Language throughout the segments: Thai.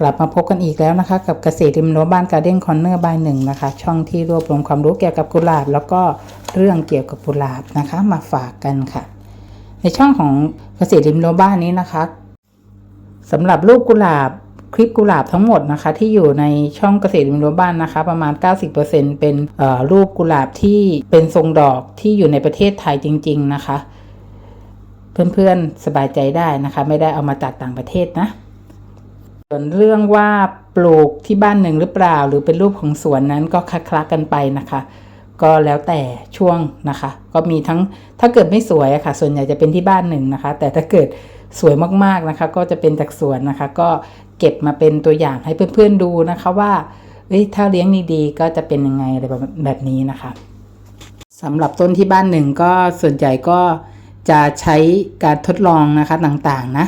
กลับมาพบกันอีกแล้วนะคะ กับเกษตรริมรั้วบ้านการ์เด้นคอนเนอร์บายหนึ่งนะคะ ช่องที่รวบรวมความรู้เกี่ยวกับกุหลาบ แล้วก็เรื่องเกี่ยวกับกุหลาบนะคะ มาฝากกันค่ะ ในช่องของเกษตรริมรั้วบ้านนี้นะคะสำหรับรูปกุหลาบคลิปกุหลาบทั้งหมดนะคะ ที่อยู่ในช่องเกษตรริมรั้วบ้านนะคะ ประมาณ 90%เป็นเอ่อรูปกุหลาบที่เป็นทรงดอกที่อยู่ในประเทศไทยจริง ๆนะคะ เพื่อนๆสบายใจได้นะคะ ไม่ได้เอามาจากต่างประเทศนะ ส่วนเรื่องว่าปลูกที่บ้านหนึ่งหรือเปล่า หรือเป็นรูปของสวนนั้นก็คลักๆกันไปนะคะ ก็แล้วแต่ช่วงนะคะ ก็มีทั้งถ้าเกิดไม่สวยอะค่ะ ส่วนใหญ่จะเป็นที่บ้านหนึ่งนะคะ แต่ถ้าเกิดสวยมากๆนะคะ ก็จะเป็นจากสวนนะคะ ก็เก็บมาเป็นตัวอย่างให้เพื่อนๆดูนะคะว่าเอ้ยถ้าเลี้ยงดีๆก็จะเป็นยังไงอะไรแบบแบบนี้นะคะสำหรับต้นที่บ้านหนึ่งก็ส่วนใหญ่ก็จะใช้การทดลองนะคะต่างๆนะ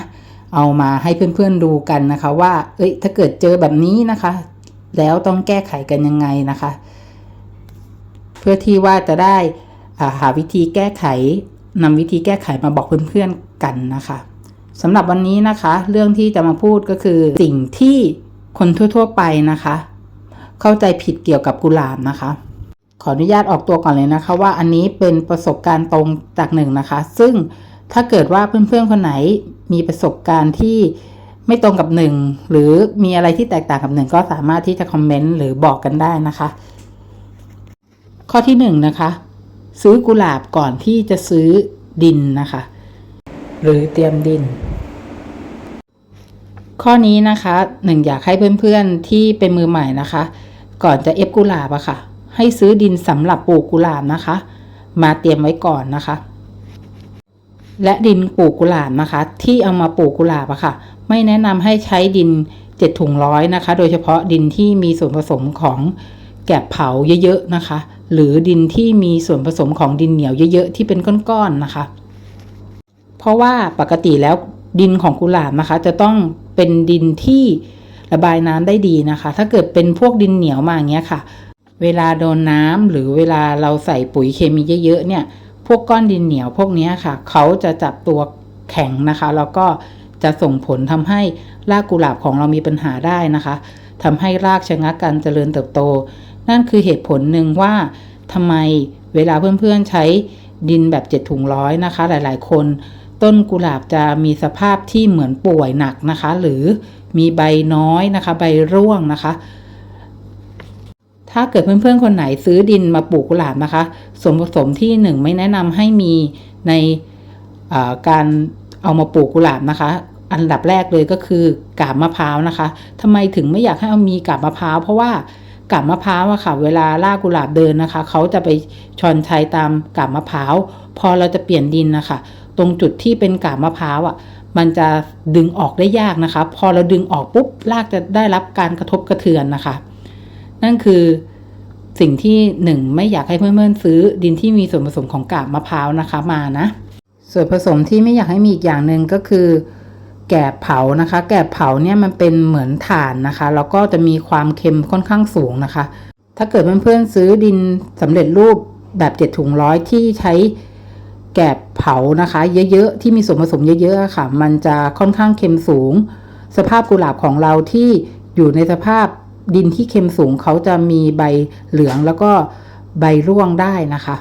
เอามาให้เพื่อนๆดูกันนะคะ ว่า เอ้ยถ้าเกิดเจอแบบนี้นะคะ แล้วต้องแก้ไขกันยังไงนะคะ เพื่อที่ว่าจะได้าหาวิธีแก้ไขนำวิธีแก้ไขมาบอกเพื่อนๆกันนะคะสำหรับวันนี้นะคะ เรื่องที่จะมาพูดก็คือสิ่งที่คนทั่วๆไปนะคะ เข้าใจผิดเกี่ยวกับกุหลาบนะคะ ขออนุญาตออกตัวก่อนเลยนะคะ ว่าอันนี้เป็นประสบการณ์ตรงจากหนึ่งนะคะ ซึ่งถ้าเกิดว่าเพื่อนๆคนไหน มีประสบการณ์ที่ไม่ตรงกับหนึ่งหรือมีอะไรที่แตกต่างกับหนึ่งก็สามารถที่จะคอมเมนต์หรือบอกกันได้นะคะ ข้อที่หนึ่งนะคะ ซื้อกุหลาบก่อนที่จะซื้อดินนะคะ หรือเตรียมดิน ข้อนี้นะคะหนึ่งอยากให้เพื่อนๆที่เป็นมือใหม่นะคะ ก่อนจะเอฟกุหลาบอะค่ะ ให้ซื้อดินสำหรับปลูกกุหลาบนะคะ มาเตรียมไว้ก่อนนะคะ และดินปลูกกุหลาบนะคะ ที่เอามาปลูกกุหลาบอะค่ะ ไม่แนะนำให้ใช้ดินเจ็ดถุงร้อยนะคะ โดยเฉพาะดินที่มีส่วนผสมของแกบเผาเยอะๆนะคะ หรือดินที่มีส่วนผสมของดินเหนียวเยอะๆที่เป็นก้อนๆนะคะ เพราะว่าปกติแล้วดินของกุหลาบนะคะ จะต้องเป็นดินที่ระบายน้ำได้ดีนะคะ ถ้าเกิดเป็นพวกดินเหนียวมาอย่างเงี้ยค่ะ เวลาโดนน้ำหรือเวลาเราใส่ปุ๋ยเคมีเยอะๆเนี่ย พวกก้อนดินเหนียวพวกนี้ค่ะ เขาจะจับตัวแข็งนะคะ แล้วก็จะส่งผลทำให้รากกุหลาบของเรามีปัญหาได้นะคะทำให้รากชะงักการเจริญเติบโต นั่นคือเหตุผลหนึ่งว่าทำไมเวลาเพื่อนๆใช้ดินแบบเจ็ดถุงร้อยนะคะ หลายๆ คนต้นกุหลาบจะมีสภาพที่เหมือนป่วยหนักนะคะ หรือมีใบน้อยนะคะ ใบร่วงนะคะ ถ้าเกิดเพื่อนๆคนไหนซื้อดินมาปลูกกุหลาบนะคะ ส่วนผสมที่หนึ่งไม่แนะนำให้มีในาการเอามาปลูกกุหลาบนะคะ อันดับแรกเลยก็คือกาบมะพร้าวนะคะทำไมถึงไม่อยากให้เอามีกาบมะพร้าวเพราะว่ากาบมะพร้าวอะค่ะ เวลาล่ากกุหลาบเดินนะคะ เขาจะไปชอนชัยตามกาบมะพร้าว พอเราจะเปลี่ยนดินนะคะ ตรงจุดที่เป็นกาบมะพร้าวอะมันจะดึงออกได้ยากนะคะ พอเราดึงออกปุ๊บรากจะได้รับการกระทบกระเทือนนะคะ นั่นคือสิ่งที่หนึ่งไม่อยากให้เพื่อนๆซื้อดินที่มีส่วนผสมของกาบมะพร้าวนะคะมานะส่วนผสมที่ไม่อยากให้มีอีกอย่างหนึ่งก็คือ แกบเผานะคะ แกบเผาเนี่ยมันเป็นเหมือนถ่านนะคะ แล้วก็จะมีความเค็มค่อนข้างสูงนะคะ ถ้าเกิดเพื่อนๆซื้อดินสำเร็จรูปแบบเจ็ดถุงร้อยที่ใช้แกบเผานะคะ เยอะๆที่มีส่วนผสมเยอะๆค่ะ มันจะค่อนข้างเค็มสูง สภาพกุหลาบของเราที่อยู่ในสภาพ ดินที่เค็มสูงเขาจะมีใบเหลืองแล้วก็ใบร่วงได้นะคะ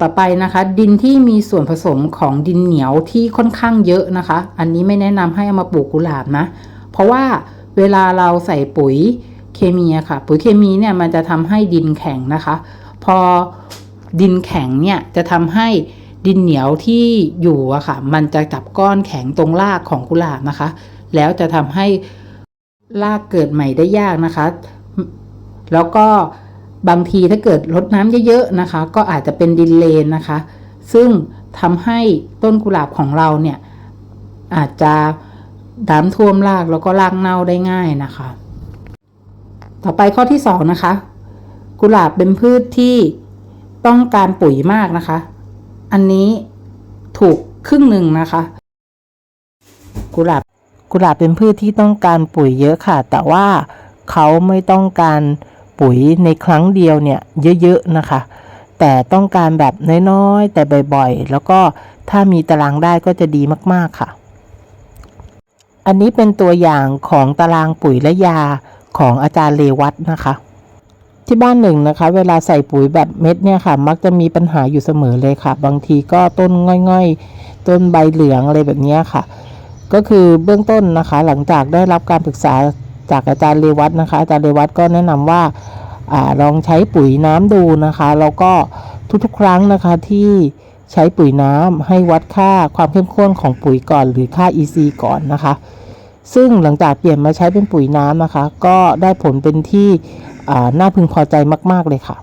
ต่อไปนะคะ ดินที่มีส่วนผสมของดินเหนียวที่ค่อนข้างเยอะนะคะ อันนี้ไม่แนะนำให้เอามาปลูกกุหลาบนะ เพราะว่าเวลาเราใส่ปุ๋ยเคมีอะค่ะ ปุ๋ยเคมีเนี่ยมันจะทำให้ดินแข็งนะคะ พอดินแข็งเนี่ยจะทำให้ดินเหนียวที่อยู่อะค่ะ มันจะจับก้อนแข็งตรงรากของกุหลาบนะคะ แล้วจะทำให้ รากเกิดใหม่ได้ยากนะคะ แล้วก็บางทีถ้าเกิดรดน้ำเยอะๆนะคะ ก็อาจจะเป็นดินเลนนะคะ ซึ่งทำให้ต้นกุหลาบของเราเนี่ยอาจจะน้ำท่วมรากแล้วก็รากเน่าได้ง่ายนะคะ ต่อไปข้อที่สองนะคะ กุหลาบเป็นพืชที่ต้องการปุ๋ยมากนะคะ อันนี้ถูกครึ่งหนึ่งนะคะ กุหลาบ กุหลาบเป็นพืชที่ต้องการปุ๋ยเยอะค่ะ แต่ว่าเขาไม่ต้องการปุ๋ยในครั้งเดียวเนี่ยเยอะๆนะคะ แต่ต้องการแบบน้อยๆแต่บ่อยๆ แล้วก็ถ้ามีตารางได้ก็จะดีมากๆค่ะ อันนี้เป็นตัวอย่างของตารางปุ๋ยและยาของอาจารย์เลวัตนะคะ ที่บ้านหนึ่งนะคะ เวลาใส่ปุ๋ยแบบเม็ดเนี่ยค่ะ มักจะมีปัญหาอยู่เสมอเลยค่ะ บางทีก็ต้นง่อยๆ ต้นใบเหลืองอะไรแบบนี้ค่ะ ก็คือเบื้องต้นนะคะ หลังจากได้รับการปรึกษาจากอาจารย์เรวัตนะคะ อาจารย์เรวัตก็แนะนำว่าอลองใช้ปุ๋ยน้ำดูนะคะ แล้วก็ทุกๆ ครั้งนะคะที่ใช้ปุ๋ยน้ำให้วัดค่าความเข้มข้นของปุ๋ยก่อน หรือค่า EC ก่อนนะคะ ซึ่งหลังจากเปลี่ยนมาใช้เป็นปุ๋ยน้ำนะคะ ก็ได้ผลเป็นที่น่าพึงพอใจมาก ๆ เลยค่ะ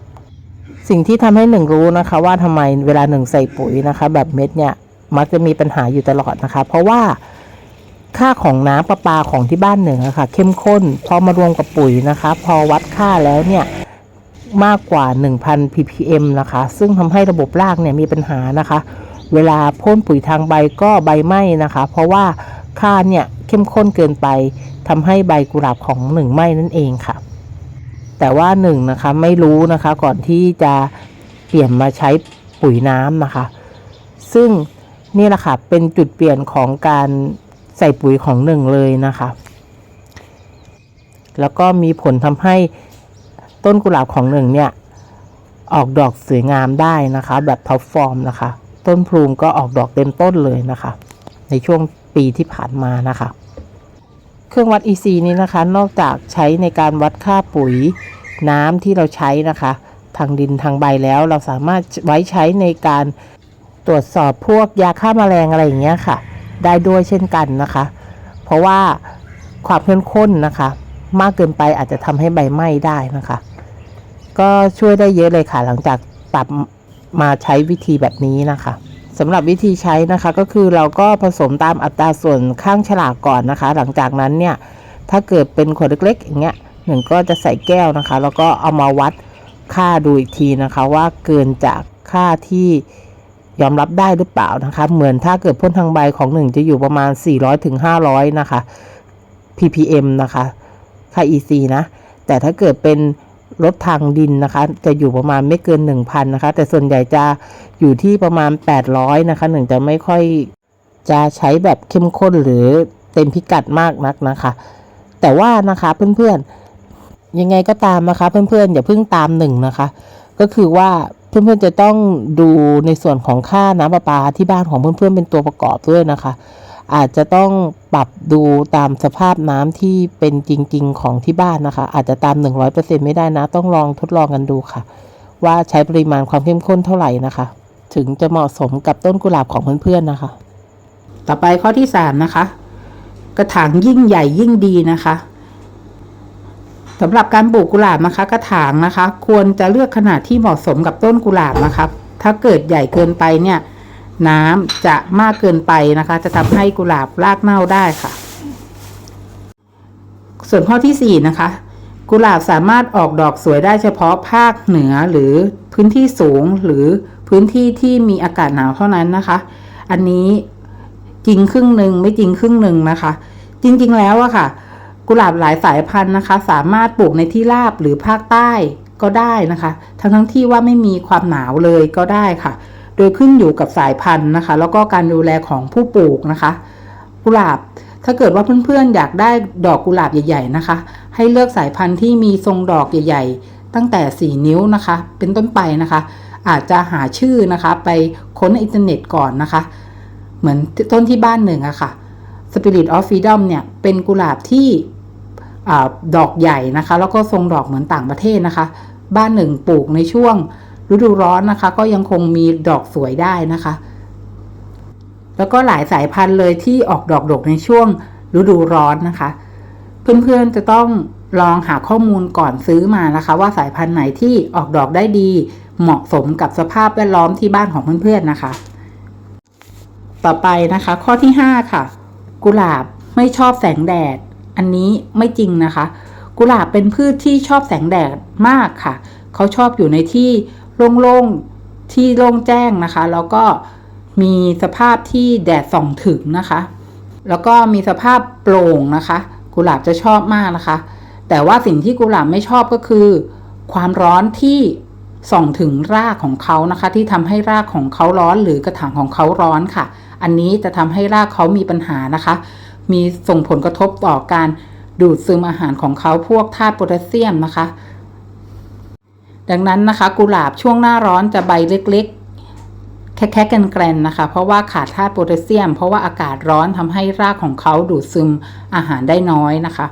สิ่งที่ทำให้หนึ่งรู้นะคะ ว่าทำไมเวลาหนึ่งใส่ปุ๋ยนะคะ แบบเม็ดเนี่ยมักจะมีปัญหาอยู่ตลอดนะคะ เพราะว่า ค่าของน้ำประปาของที่บ้านหนึ่งอะค่ะ เข้มข้น พอมารวมกับปุ๋ยนะคะ พอวัดค่าแล้วเนี่ยมากกว่า 1,000 ppm นะคะ ซึ่งทำให้ระบบรากเนี่ยมีปัญหานะคะ เวลาพ่นปุ๋ยทางใบก็ใบไหม้นะคะ เพราะว่าค่าเนี่ยเข้มข้นเกินไปทำให้ใบกุหลาบของหนึ่งไหม้นั่นเองค่ะ แต่ว่าหนึ่งนะคะไม่รู้นะคะก่อนที่จะเปลี่ยนมาใช้ปุ๋ยน้ำนะคะ ซึ่งนี่แหละค่ะเป็นจุดเปลี่ยนของการ ใส่ปุ๋ยของหนึ่งเลยนะคะ แล้วก็มีผลทำให้ต้นกุหลาบของหนึ่งเนี่ย ออกดอกสวยงามได้นะคะ แบบท็อปฟอร์มนะคะ ต้นพลูงก็ออกดอกเต็มต้นเลยนะคะ ในช่วงปีที่ผ่านมานะคะ เครื่องวัด EC นี้นะคะ นอกจากใช้ในการวัดค่าปุ๋ยน้ำที่เราใช้นะคะ ทางดินทางใบแล้วเราสามารถไว้ใช้ในการตรวจสอบพวกยาฆ่าแมลงอะไรอย่างเงี้ยค่ะ ได้ด้วยเช่นกันนะคะ เพราะว่าความเข้มข้นนะคะ มากเกินไปอาจจะทำให้ใบไหม้ได้นะคะ ก็ช่วยได้เยอะเลยค่ะ หลังจากปรับมาใช้วิธีแบบนี้นะคะสำหรับวิธีใช้นะคะก็คือเราก็ผสมตามอัตราส่วนข้างฉลากก่อนนะคะ หลังจากนั้นเนี่ยถ้าเกิดเป็นขวดเล็กๆอย่างเงี้ยหนึ่งก็จะใส่แก้วนะคะ แล้วก็เอามาวัดค่าดูอีกทีนะคะ ว่าเกินจากค่าที่ ยอมรับได้หรือเปล่านะคะ เหมือนถ้าเกิดพ่นทางใบของหนึ่งจะอยู่ประมาณ 400ถึง500 นะคะ ppm นะคะค่า EC นะ แต่ถ้าเกิดเป็นรถทางดินนะคะ จะอยู่ประมาณไม่เกิน 1,000 นะคะ แต่ส่วนใหญ่จะอยู่ที่ประมาณ 800 นะคะหนึ่งจะไม่ค่อยจะใช้แบบเข้มข้นหรือเต็มพิกัดมากนักนะคะ แต่ว่านะคะเพื่อนๆยังไงก็ตามนะคะ เพื่อนๆอย่าเพิ่งตามหนึ่งนะคะ ก็คือว่า เพื่อนๆจะต้องดูในส่วนของค่าน้ำประปาที่บ้านของเพื่อนๆเป็นตัวประกอบด้วยนะคะ อาจจะต้องปรับดูตามสภาพน้ำที่เป็นจริง ๆ ของที่บ้านนะคะ อาจจะตาม 100%ไม่ได้นะ ต้องลองทดลองกันดูค่ะ ว่าใช้ปริมาณความเข้มข้นเท่าไหร่นะคะ ถึงจะเหมาะสมกับต้นกุหลาบของเพื่อนๆนะคะ ต่อไปข้อที่สามนะคะ กระถางยิ่งใหญ่ยิ่งดีนะคะ สำหรับการปลูกกุหลาบนะคะ กระถางนะคะ ควรจะเลือกขนาดที่เหมาะสมกับต้นกุหลาบนะคะถ้าเกิดใหญ่เกินไปเนี่ย น้ำจะมากเกินไปนะคะ จะทำให้กุหลาบรากเน่าได้ค่ะ ส่วนข้อที่สี่นะคะ กุหลาบสามารถออกดอกสวยได้เฉพาะภาคเหนือหรือพื้นที่สูงหรือพื้นที่ที่มีอากาศหนาวเท่านั้นนะคะ อันนี้จริงครึ่งหนึ่งไม่จริงครึ่งหนึ่งนะคะ จริงๆแล้วอะค่ะ กุหลาบหลายสายพันธุ์นะคะ สามารถปลูกในที่ราบหรือภาคใต้ก็ได้นะคะ ทั้งทั้งที่ว่าไม่มีความหนาวเลยก็ได้ค่ะ โดยขึ้นอยู่กับสายพันธุ์นะคะ แล้วก็การดูแลของผู้ปลูกนะคะ กุหลาบถ้าเกิดว่าเพื่อนๆอยากได้ดอกกุหลาบใหญ่ ๆนะคะ ให้เลือกสายพันธุ์ที่มีทรงดอกใหญ่ ๆ ตั้งแต่ 4 นิ้วนะคะ เป็นต้นไปนะคะ อาจจะหาชื่อนะคะ ไปค้นในอินเทอร์เน็ตก่อนนะคะ เหมือนต้นที่บ้านหนึ่งอะค่ะ Spirit of Freedom เนี่ยเป็นกุหลาบที่ อดอกใหญ่นะคะ แล้วก็ทรงดอกเหมือนต่างประเทศนะคะ บ้านหนึ่งปลูกในช่วงฤดูร้อนนะคะ ก็ยังคงมีดอกสวยได้นะคะ แล้วก็หลายสายพันธุ์เลยที่ออกดอกดกในช่วงฤดูร้อนนะคะ เพื่อนๆจะต้องลองหาข้อมูลก่อนซื้อมานะคะ ว่าสายพันธุ์ไหนที่ออกดอกได้ดี เหมาะสมกับสภาพแวดล้อมที่บ้านของเพื่อนๆนะคะ ต่อไปนะคะ ข้อที่ 5 ค่ะ กุหลาบไม่ชอบแสงแดด อันนี้ไม่จริงนะคะ กุหลาบเป็นพืชที่ชอบแสงแดดมากค่ะ เขาชอบอยู่ในที่โล่งๆ ที่โล่งแจ้งนะคะ แล้วก็มีสภาพที่แดดส่องถึงนะคะ แล้วก็มีสภาพโปร่งนะคะ กุหลาบจะชอบมากนะคะ แต่ว่าสิ่งที่กุหลาบไม่ชอบก็คือ ความร้อนที่ส่องถึงรากของเขานะคะ ที่ทำให้รากของเขาร้อนหรือกระถางของเขาร้อนค่ะ อันนี้จะทำให้รากเขามีปัญหานะคะ มีส่งผลกระทบต่อการดูดซึมอาหารของเขาพวกธาตุโพแทสเซียมนะคะ ดังนั้นนะคะกุหลาบช่วงหน้าร้อนจะใบเล็กๆ แค่แค่กันแกรนนะคะ เพราะว่าขาดธาตุโพแทสเซียม เพราะว่าอากาศร้อนทำให้รากของเขาดูดซึมอาหารได้น้อยนะคะ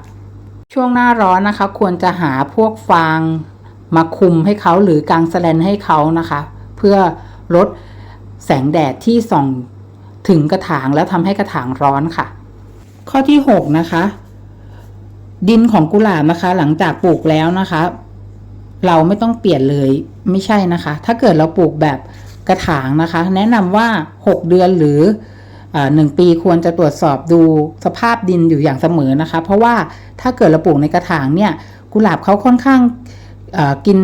ช่วงหน้าร้อนนะคะ ควรจะหาพวกฟางมาคุมให้เขาหรือกางแสลนให้เขานะคะ เพื่อลดแสงแดดที่ส่องถึงกระถางแล้วทำให้กระถางร้อนค่ะ ข้อที่ 6 นะคะ ดินของกุหลาบนะคะ หลังจากปลูกแล้วนะคะ เราไม่ต้องเปลี่ยนเลยไม่ใช่นะคะ ถ้าเกิดเราปลูกแบบกระถางนะคะ แนะนำว่า 6 เดือนหรือหนึ่งปีควรจะตรวจสอบดูสภาพดินอยู่อย่างเสมอนะคะ เพราะว่าถ้าเกิดเราปลูกในกระถางเนี่ยกุหลาบเขาค่อนข้างกิน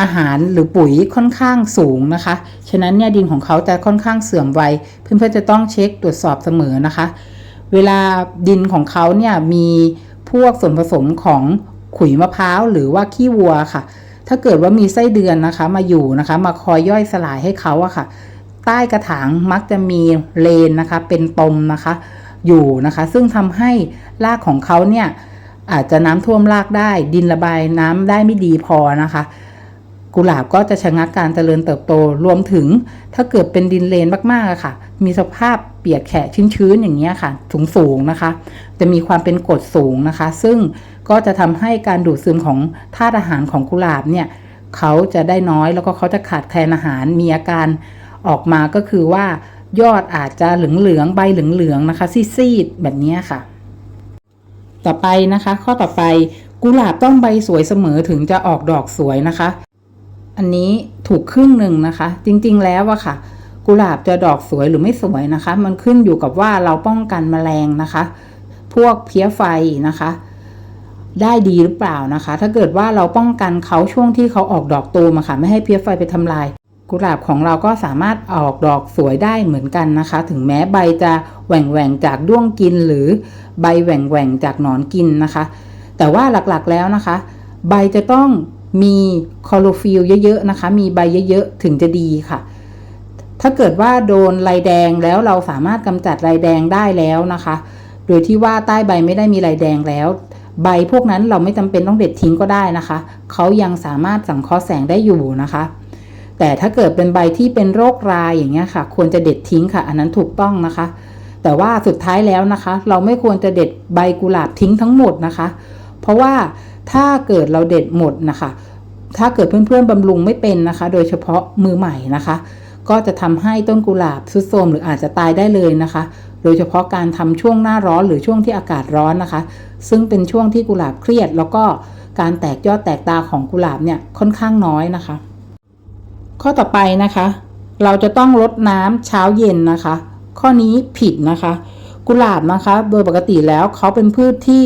อาหารหรือปุ๋ยค่อนข้างสูงนะคะ ฉะนั้นเนี่ยดินของเขาจะค่อนข้างเสื่อมไว เพื่อนๆจะต้องเช็คตรวจสอบเสมอนะคะ เวลาดินของเขาเนี่ยมีพวกส่วนผสมของขุยมะพร้าวหรือว่าขี้วัวค่ะ ถ้าเกิดว่ามีไส้เดือนนะคะ มาอยู่นะคะ มาคอยย่อยสลายให้เขาอะค่ะ ใต้กระถางมักจะมีเลนนะคะ เป็นตมนะคะ อยู่นะคะ ซึ่งทำให้รากของเขาเนี่ยอาจจะน้ำท่วมรากได้ ดินระบายน้ำได้ไม่ดีพอนะคะ กุหลาบก็จะชะงักการเจริญเติบโตรวมถึง ถ้าเกิดเป็นดินเลนมากๆอะค่ะ มีสภาพ ปียกแฉะชื้นๆอย่างเงี้ยค่ะสูงๆนะคะ จะมีความเป็นกรดสูงนะคะ ซึ่งก็จะทำให้การดูดซึมของธาตุอาหารของกุหลาบเนี่ยเขาจะได้น้อยแล้วก็เขาจะขาดแคลนอาหารมีอาการออกมาก็คือว่ายอดอาจจะเหลืองๆใบเหลืองๆนะคะ ซีดๆแบบนี้ค่ะ ต่อไปนะคะ ข้อต่อไปกุหลาบต้องใบสวยเสมอถึงจะออกดอกสวยนะคะ อันนี้ถูกครึ่งหนึ่งนะคะ จริงๆแล้วอะค่ะ กุหลาบจะดอกสวยหรือไม่สวยนะคะ มันขึ้นอยู่กับว่าเราป้องกันแมลงนะคะ พวกเพี้ยไฟนะคะ ได้ดีหรือเปล่านะคะ ถ้าเกิดว่าเราป้องกันเขาช่วงที่เขาออกดอกตูมอะค่ะ ไม่ให้เพี้ยไฟไปทำลาย กุหลาบของเราก็สามารถออกดอกสวยได้เหมือนกันนะคะ ถึงแม้ใบจะแหว่งแหว่งจากด้วงกิน หรือใบแหว่งแหว่งจากหนอนกินนะคะ แต่ว่าหลักๆแล้วนะคะ ใบจะต้องมีคลอโรฟิลเยอะๆนะคะ มีใบเยอะๆ ถึงจะดีค่ะ ถ้าเกิดว่าโดนลายแดงแล้วเราสามารถกำจัดลายแดงได้แล้วนะคะ โดยที่ว่าใต้ใบไม่ได้มีลายแดงแล้ว ใบพวกนั้นเราไม่จำเป็นต้องเด็ดทิ้งก็ได้นะคะเขายังสามารถสังเคราะห์แสงได้อยู่นะคะ แต่ถ้าเกิดเป็นใบที่เป็นโรคราอย่างเงี้ยค่ะ ควรจะเด็ดทิ้งค่ะ อันนั้นถูกต้องนะคะ แต่ว่าสุดท้ายแล้วนะคะ เราไม่ควรจะเด็ดใบกุหลาบทิ้งทั้งหมดนะคะ เพราะว่าถ้าเกิดเราเด็ดหมดนะคะ ถ้าเกิดเพื่อนๆบำรุงไม่เป็นนะคะ โดยเฉพาะมือใหม่นะคะ ก็จะทำให้ต้นกุหลาบทรุดโทรมหรืออาจจะตายได้เลยนะคะ โดยเฉพาะการทำช่วงหน้าร้อนหรือช่วงที่อากาศร้อนนะคะ ซึ่งเป็นช่วงที่กุหลาบเครียด แล้วก็การแตกยอดแตกตาของกุหลาบเนี่ยค่อนข้างน้อยนะคะ ข้อต่อไปนะคะ เราจะต้องลดน้ำเช้าเย็นนะคะ ข้อนี้ผิดนะคะ กุหลาบนะคะ โดยปกติแล้วเขาเป็นพืชที่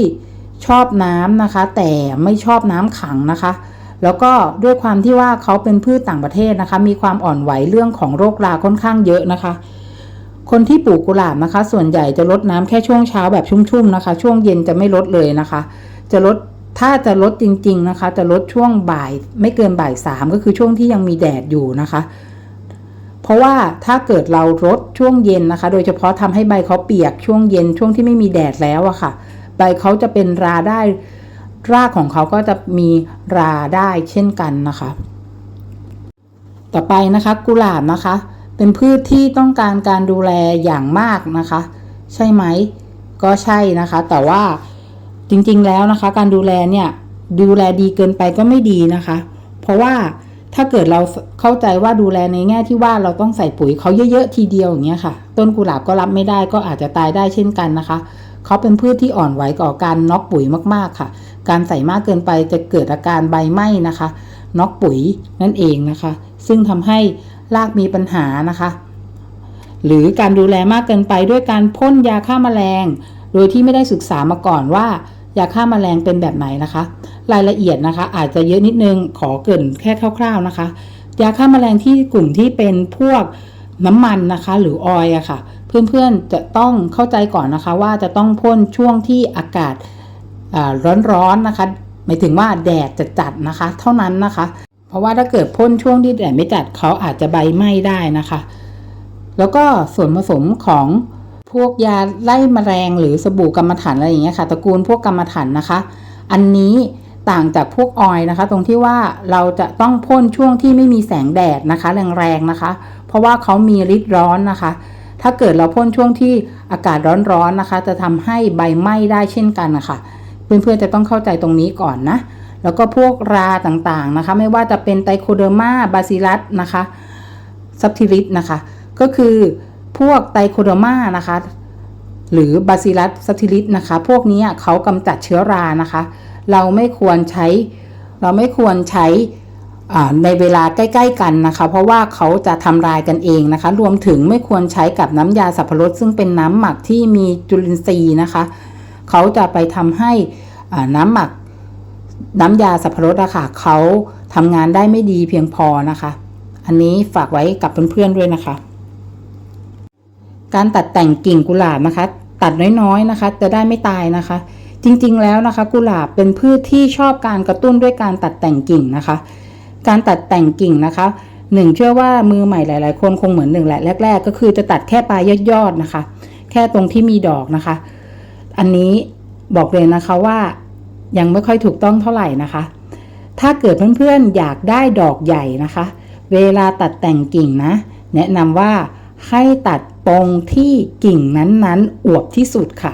ชอบน้ำนะคะ แต่ไม่ชอบน้ำขังนะคะ แล้วก็ด้วยความที่ว่าเขาเป็นพืชต่างประเทศนะคะ มีความอ่อนไหวเรื่องของโรคราค่อนข้างเยอะนะคะ คนที่ปลูกกุหลาบนะคะ ส่วนใหญ่จะลดน้ำแค่ช่วงเช้าแบบชุ่มๆนะคะ ช่วงเย็นจะไม่ลดเลยนะคะ จะลดถ้าจะลดจริง ๆนะคะ จะลดช่วงบ่ายไม่เกินบ่ายสามก็คือช่วงที่ยังมีแดดอยู่นะคะ เพราะว่าถ้าเกิดเราลดช่วงเย็นนะคะ โดยเฉพาะทำให้ใบเขาเปียกช่วงเย็นช่วงที่ไม่มีแดดแล้วอะค่ะ ใบเขาจะเป็นราได้ รากของเขาก็จะมีราได้เช่นกันนะคะ ต่อไปนะคะกุหลาบนะคะ เป็นพืชที่ต้องการการดูแลอย่างมากนะคะ ใช่ไหม ก็ใช่นะคะ แต่ว่าจริงๆแล้วนะคะ การดูแลเนี่ยดูแลดีเกินไปก็ไม่ดีนะคะ เพราะว่าถ้าเกิดเราเข้าใจว่าดูแลในแง่ที่ว่าเราต้องใส่ปุ๋ยเขาเยอะๆทีเดียวอย่างเงี้ยค่ะ ต้นกุหลาบก็รับไม่ได้ก็อาจจะตายได้เช่นกันนะคะ เขาเป็นพืชที่อ่อนไหวต่อการน็อกปุ๋ยมากๆค่ะ การใส่มากเกินไปจะเกิดอาการใบไหม้นะคะน็อกปุ๋ยนั่นเองนะคะ ซึ่งทำให้รากมีปัญหานะคะ หรือการดูแลมากเกินไปด้วยการพ่นยาฆ่าแมลง โดยที่ไม่ได้ศึกษามาก่อนว่ายาฆ่าแมลงเป็นแบบไหนนะคะ รายละเอียดนะคะ อาจจะเยอะนิดนึงขอเกินแค่คร่าว ๆนะคะ ยาฆ่าแมลงที่กลุ่มที่เป็นพวกน้ำมันนะคะ หรือออยล์อะค่ะ เพื่อนๆจะต้องเข้าใจก่อนนะคะว่าจะต้องพ่นช่วงที่อากาศร้อนๆนะคะ หมายถึงว่าแดดจะจัดนะคะ เท่านั้นนะคะ เพราะว่าถ้าเกิดพ่นช่วงที่แดดไม่จัดเขาอาจจะใบไหม้ได้นะคะ แล้วก็ส่วนผสมของพวกยาไล่แมลงหรือสบู่กรรมฐานอะไรอย่างเงี้ยค่ะตระกูลพวกกรรมฐานนะคะ อันนี้ต่างจากพวกออยนะคะ ตรงที่ว่าเราจะต้องพ่นช่วงที่ไม่มีแสงแดดนะคะ แรงๆนะคะ เพราะว่าเขามีฤทธิ์ร้อนนะคะ ถ้าเกิดเราพ่นช่วงที่อากาศร้อนๆนะคะ จะทำให้ใบไหม้ได้เช่นกันนะคะเพื่อนๆจะต้องเข้าใจตรงนี้ก่อนนะ แล้วก็พวกราต่างๆนะคะ ไม่ว่าจะเป็นไตโคเดอร์มาบาซิลัสนะคะซับทิลิสนะคะ ก็คือพวกไตโคเดอร์มานะคะหรือบาซิลัสซับทิลิสนะคะ พวกนี้เขากำจัดเชื้อรานะคะ เราไม่ควรใช้ เราไม่ควรใช้ ในเวลาใกล้ ๆ กันนะคะ เพราะว่าเขาจะทำลายกันเองนะคะ รวมถึงไม่ควรใช้กับน้ำยาสับปะรดซึ่งเป็นน้ำหมักที่มีจุลินทรีย์นะคะ เขาจะไปทำให้น้ำหมักน้ำยาสับปะรดอะค่ะเขาทำงานได้ไม่ดีเพียงพอนะคะ อันนี้ฝากไว้กับเพื่อนๆด้วยนะคะ การตัดแต่งกิ่งกุหลาบนะคะ ตัดน้อยๆนะคะ จะได้ไม่ตายนะคะ จริงๆแล้วนะคะ กุหลาบเป็นพืชที่ชอบการกระตุ้นด้วยการตัดแต่งกิ่งนะคะ การตัดแต่งกิ่งนะคะหนึ่งเชื่อว่ามือใหม่หลาย ๆ คนคงเหมือนหนึ่งแหละแรก ๆ ก็คือจะตัดแค่ปลายยอดๆนะคะ แค่ตรงที่มีดอกนะคะ อันนี้บอกเลยนะคะว่ายังไม่ค่อยถูกต้องเท่าไหร่นะคะ ถ้าเกิดเพื่อนๆอยากได้ดอกใหญ่นะคะ เวลาตัดแต่งกิ่งนะ แนะนำว่าให้ตัดตรงที่กิ่งนั้นๆ อวบที่สุดค่ะ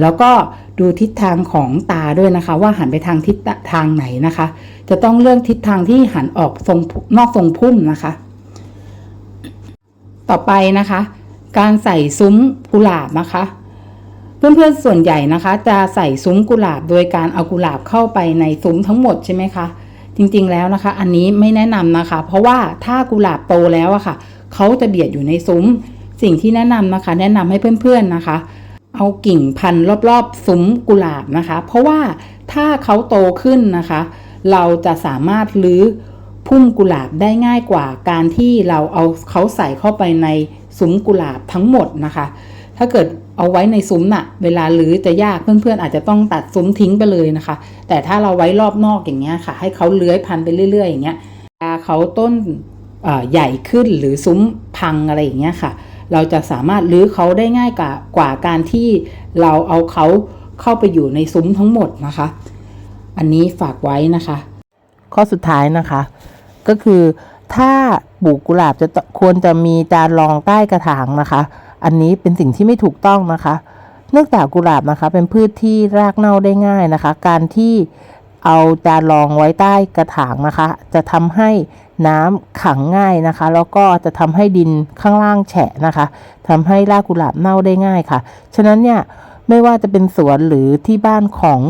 แล้วก็ดูทิศทางของตาด้วยนะคะ ว่าหันไปทางทิศทางไหนนะคะ จะต้องเลือกทิศทางที่หันออกทรงนอกทรงพุ่มนะคะ ต่อไปนะคะ การใส่ซุ้มกุหลาบนะคะ เพื่อนๆส่วนใหญ่นะคะ จะใส่ซุ้มกุหลาบ โดยการเอากุหลาบเข้าไปในซุ้มทั้งหมดใช่ไหมคะจริงๆแล้วนะคะ อันนี้ไม่แนะนำนะคะ เพราะว่าถ้ากุหลาบโตแล้วอะค่ะเขาจะเบียดอยู่ในซุ้ม สิ่งที่แนะนำนะคะ แนะนำให้เพื่อนๆนะคะ เอากิ่งพันรอบๆซุ้มกุหลาบนะคะ เพราะว่าถ้าเขาโตขึ้นนะคะ เราจะสามารถลื้อพุ่มกุหลาบได้ง่ายกว่าการที่เราเอาเขาใส่เข้าไปในซุ้มกุหลาบทั้งหมดนะคะ ถ้าเกิดเอาไว้ในซุ้มน่ะ เวลาลื้อจะยากเพื่อนๆ อาจจะต้องตัดซุ้มทิ้งไปเลยนะคะ แต่ถ้าเราไว้รอบนอกอย่างเงี้ยค่ะ ให้เขาเลื้อยพันไปเรื่อย ๆ อย่างเงี้ยเวลาเขาต้นใหญ่ขึ้นหรือซุ้มพังอะไรอย่างเงี้ยค่ะ เราจะสามารถลื้อเขาได้ง่ายกว่ากว่าการที่เราเอาเขาเข้าไปอยู่ในซุ้มทั้งหมดนะคะ อันนี้ฝากไว้นะคะ ข้อสุดท้ายนะคะ ก็คือถ้าปลูกกุหลาบจะควรจะมีจานรองใต้กระถางนะคะ อันนี้เป็นสิ่งที่ไม่ถูกต้องนะคะ เนื่องจากกุหลาบนะคะ เป็นพืชที่รากเน่าได้ง่ายนะคะ การที่เอาจานรองไว้ใต้กระถางนะคะ จะทำให้น้ำขังง่ายนะคะ แล้วก็จะทำให้ดินข้างล่างแฉะนะคะทำให้รากกุหลาบเน่าได้ง่ายค่ะ ฉะนั้นเนี่ยไม่ว่าจะเป็นสวนหรือที่บ้านของ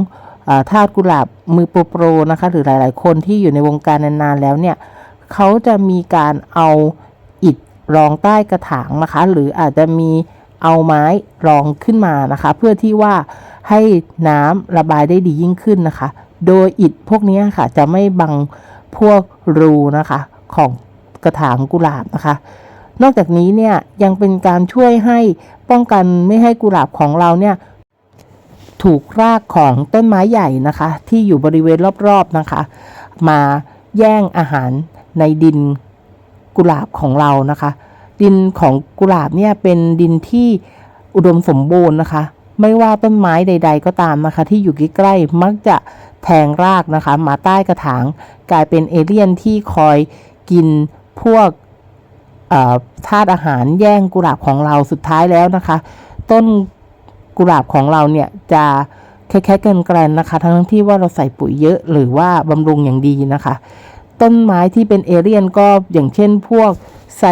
ทาสกุหลาบมือโปรโปรนะคะหรือหลาย ๆ คนที่อยู่ในวงการนานๆแล้วเนี่ยเขาจะมีการเอาอิฐรองใต้กระถางนะคะ หรืออาจจะมีเอาไม้รองขึ้นมานะคะ เพื่อที่ว่าให้น้ำระบายได้ดียิ่งขึ้นนะคะ โดยอิฐพวกนี้ค่ะ จะไม่บังพวกรูนะคะ ของกระถางกุหลาบนะคะ นอกจากนี้เนี่ยยังเป็นการช่วยให้ป้องกันไม่ให้กุหลาบของเราเนี่ย ถูกรากของต้นไม้ใหญ่นะคะ ที่อยู่บริเวณรอบๆนะคะ มาแย่งอาหารในดินกุหลาบของเรานะคะ ดินของกุหลาบเนี่ยเป็นดินที่อุดมสมบูรณ์นะคะ ไม่ว่าต้นไม้ใด ๆ ก็ตามนะคะ ที่อยู่ใกล้ๆมักจะแทงรากนะคะ มาใต้กระถางกลายเป็นเอเลี่ยนที่คอยกินพวกธาตุอาหารแย่งกุหลาบของเราสุดท้ายแล้วนะคะ ต้น กุหลาบของเราเนี่ยจะแค่ๆเกินแกรนนะคะ ทั้งที่ว่าเราใส่ปุ๋ยเยอะหรือว่าบำรุงอย่างดีนะคะ ต้นไม้ที่เป็นเอเลี่ยนก็อย่างเช่นพวกไซ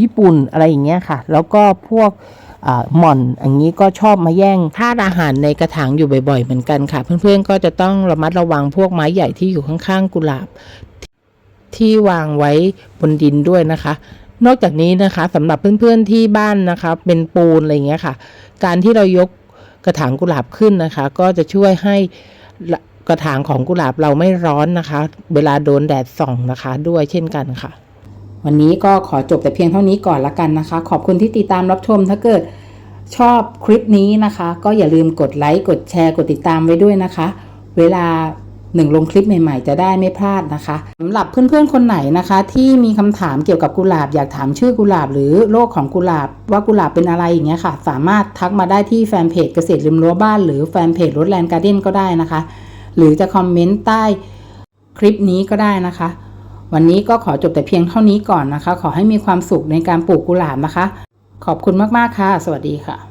ญี่ปุ่นอะไรอย่างเงี้ยค่ะ แล้วก็พวกหม่อนอย่างนี้ก็ชอบมาแย่งธาตุอาหารในกระถางอยู่บ่อยๆ เหมือนกันค่ะ เพื่อนๆก็จะต้องระมัดระวังพวกไม้ใหญ่ที่อยู่ข้างๆ กุหลาบ ที่วางไว้บนดินด้วยนะคะ นอกจากนี้นะคะสำหรับเพื่อนๆที่บ้านนะคะ เป็นปูนอะไรเงี้ยค่ะ การที่เรายกกระถางกุหลาบขึ้นนะคะ ก็จะช่วยให้กระถางของกุหลาบเราไม่ร้อนนะคะ เวลาโดนแดดส่องนะคะ ด้วยเช่นกันค่ะ วันนี้ก็ขอจบแต่เพียงเท่านี้ก่อนละกันนะคะ ขอบคุณที่ติดตามรับชมถ้าเกิดชอบคลิปนี้นะคะ ก็อย่าลืมกดไลค์กดแชร์กดติดตามไว้ด้วยนะคะ เวลา หนึ่งลงคลิปใหม่ๆ จะได้ไม่พลาดนะคะสำหรับเพื่อนๆคนไหนนะคะ ที่มีคำถามเกี่ยวกับกุหลาบอยากถามชื่อกุหลาบ หรือโรคของกุหลาบ ว่ากุหลาบเป็นอะไรอย่างเงี้ยค่ะ สามารถทักมาได้ที่แฟนเพจเกษตรริมรั้วบ้าน หรือแฟนเพจรถแลนด์การ์เด้นก็ได้นะคะ หรือจะคอมเมนต์ใต้คลิปนี้ก็ได้นะคะ วันนี้ก็ขอจบแต่เพียงเท่านี้ก่อนนะคะ ขอให้มีความสุขในการปลูกกุหลาบนะคะ ขอบคุณมากๆค่ะ สวัสดีค่ะ